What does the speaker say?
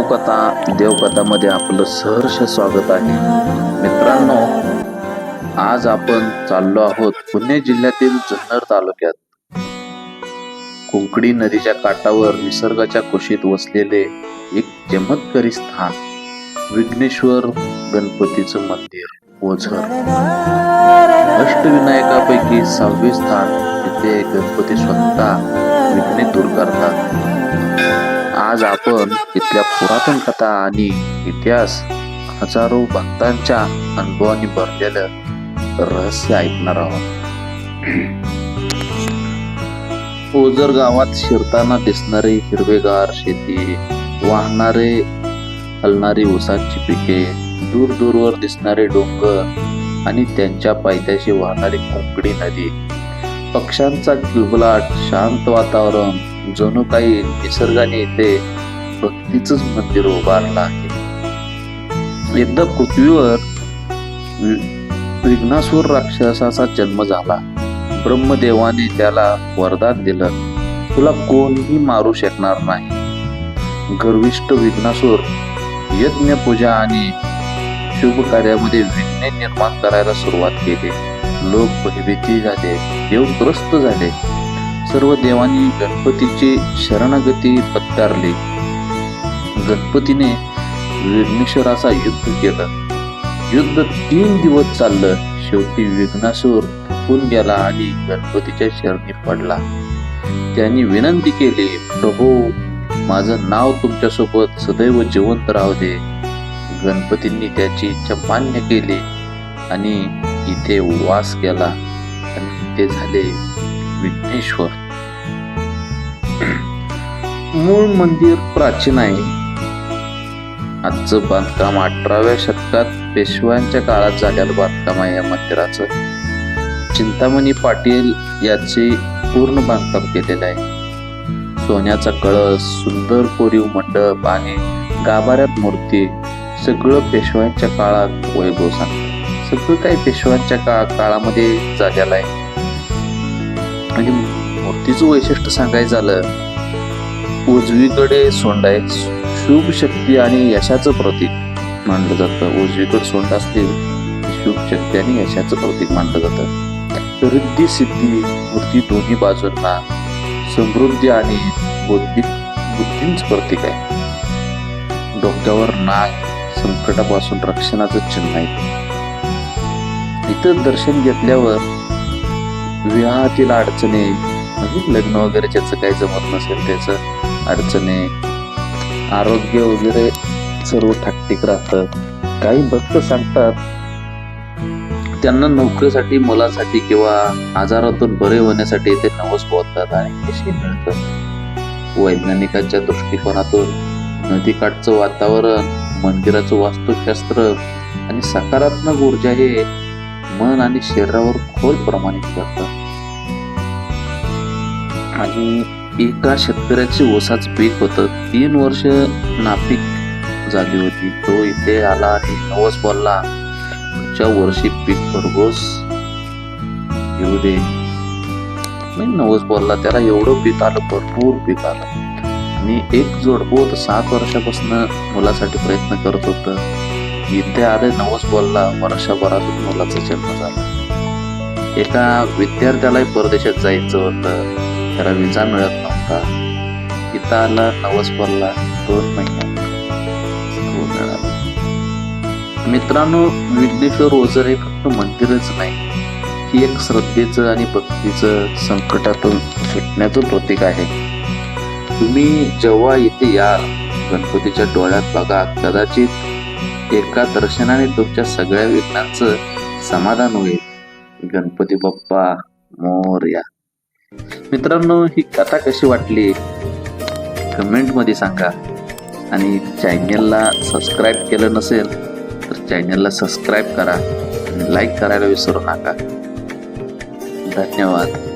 नावकथा देवकथामध्ये आपलं सहर्ष स्वागत आहे. मित्रांनो आज आपण चाललो आहोत पुणे जिल्ह्यातील जुन्नर तालुक्यात. कुंकडी नदीच्या काठावर निसर्गाच्या कुशीत वसलेले एक चमत्कारी स्थान विघ्नेश्वर गणपतीचं मंदिर ओझर. अष्टविनायकापैकी सहावे स्थान तिथे गणपती स्वतः विघ्ने दूर करतात. आज आपण इथल्या पुरातन कथा आणि इतिहास हजारो भक्तांच्या अनुभवाने भरलेलं रहस्य ऐकणार आहोत. ओझर गावात शिरताना दिसणारी हिरवेगार शेती वाहणारे हलणारी ऊसाची पिके दूर दूरवर दिसणारे डोंगर आणि त्यांच्या पायथ्याशी वाहणारी कोंकडी नदी. पक्ष्यांचा किलबलाट शांत वातावरण जणू काही निसर्गाने इथे भक्तीच मंदिर उभारलं आहे. एकदा पृथ्वीवर विघ्नासूर राक्षसाचा जन्म झाला. ब्रह्मदेवाने त्याला वरदान दिलं. तुला कोणीही मारू शकणार नाही. गर्विष्ठ विघ्नासूर यज्ञ पूजा आणि शुभ कार्यामध्ये विघ्ने निर्माण करायला सुरुवात केली. लोक भयभीती झाले देव त्रस्त झाले. सर्व देवांनी गणपतीची शरणागती पत्कारली गणपतीने विघ्नेश्वराचा युद्ध केलं. युद्ध तीन दिवस चाललं. शेवटी विघ्नासूर थकून गेला आणि गणपतीच्या शरणी पडला. त्यांनी विनंती केली प्रभू माझं नाव तुमच्यासोबत सदैव जिवंत राहू दे. गणपतींनी त्याची इच्छा मान्य केली आणि इथे वास केला आणि ते झाले विघ्नेश्वर. मूळ मंदिर प्राचीन आहे. आजचं बांधकाम अठराव्या शतकात पेशव्यांच्या काळात झालेलं बांधकाम आहे या मंदिराचं. चिंतामणी पाटील याचे पूर्ण बांधकाम केलेलं आहे. सोन्याचा कळस सुंदर कोरीव मंडप आणि गाभाऱ्यात मूर्ती सगळं पेशव्यांच्या काळात वैभव सांग सगळं काही पेशव्यांच्या का काळामध्ये झालेलं आहे. आणि मूर्तीचं वैशिष्ट्य सांगायचं झालं उजवीकडे सोंड आहे शुभ शक्ती आणि यशाचं प्रतीक मानलं जातं. उजवीकडे सोंड असते शुभ शक्ती आणि यशाचं प्रतीक मानलं जातं. रिद्धी सिद्धी मूर्ती दोन्ही बाजूंना समृद्धी आणि बौद्धिक बुद्धींच प्रतीक आहे. डोक्यावर नाग संकटापासून रक्षणाचं चिन्ह आहे. इथं दर्शन घेतल्यावर विवाहातील अडचणी म्हणजे लग्न वगैरे ज्याचं काही जमत नसेल त्याचं अडचणी. आरोग्य वगैरे सर्व ठाकटीक राहतं. काही भक्त सांगतात त्यांना नोकरीसाठी मुलासाठी किंवा आजारातून बरे होण्यासाठी ते नवस बोलतात आणि यशही मिळतं. वैज्ञानिकांच्या दृष्टिकोनातून नदीकाठचं वातावरण मंदिराचं वास्तुशास्त्र आणि सकारात्मक ऊर्जा हे मन आणि शरीरावर खोल प्रमाणित करतात आणि एका शेतकऱ्याचे ओसाच पीक होतं. तीन वर्ष नापीक झाली होती. तो इथे आला आणि नवस बोलला पुढच्या वर्षी पीक भरघोस येऊ दे. मी नवस बोलला त्याला एवढं पीक आलं भरपूर पीक आलं. आणि एक जोडपं सात वर्षापासून मुलासाठी प्रयत्न करत होतं. इथे आले नवस बोलला वर्षभरातच मुलाचा जन्म झाला. एका विद्यार्थ्यालाही परदेशात जायचं होतं त्याला विजा मिळत नव्हता. इथं आला नवस बोलला दोन महिन्यात हो, मित्रांनो विघ्नेश्वर ओझर हे फक्त मंदिरच नाही ही एक श्रद्धेचं आणि भक्तीचं संकटातून सुटण्याचं प्रतीक आहे. तुम्ही जेव्हा इथे याल गणपतीच्या डोळ्यात बघा कदाचित एका दर्शनाने तुमच्या सगळ्या विघ्नांचं समाधान होईल. गणपती बाप्पा मोर्या मित्रांनो ही कथा कशी वाटली? कमेंटमध्ये सांगा. आणि चॅनलला सबस्क्राईब केलं नसेल तर चॅनलला सबस्क्राईब करा. आणि लाईक करायला विसरू नका. धन्यवाद.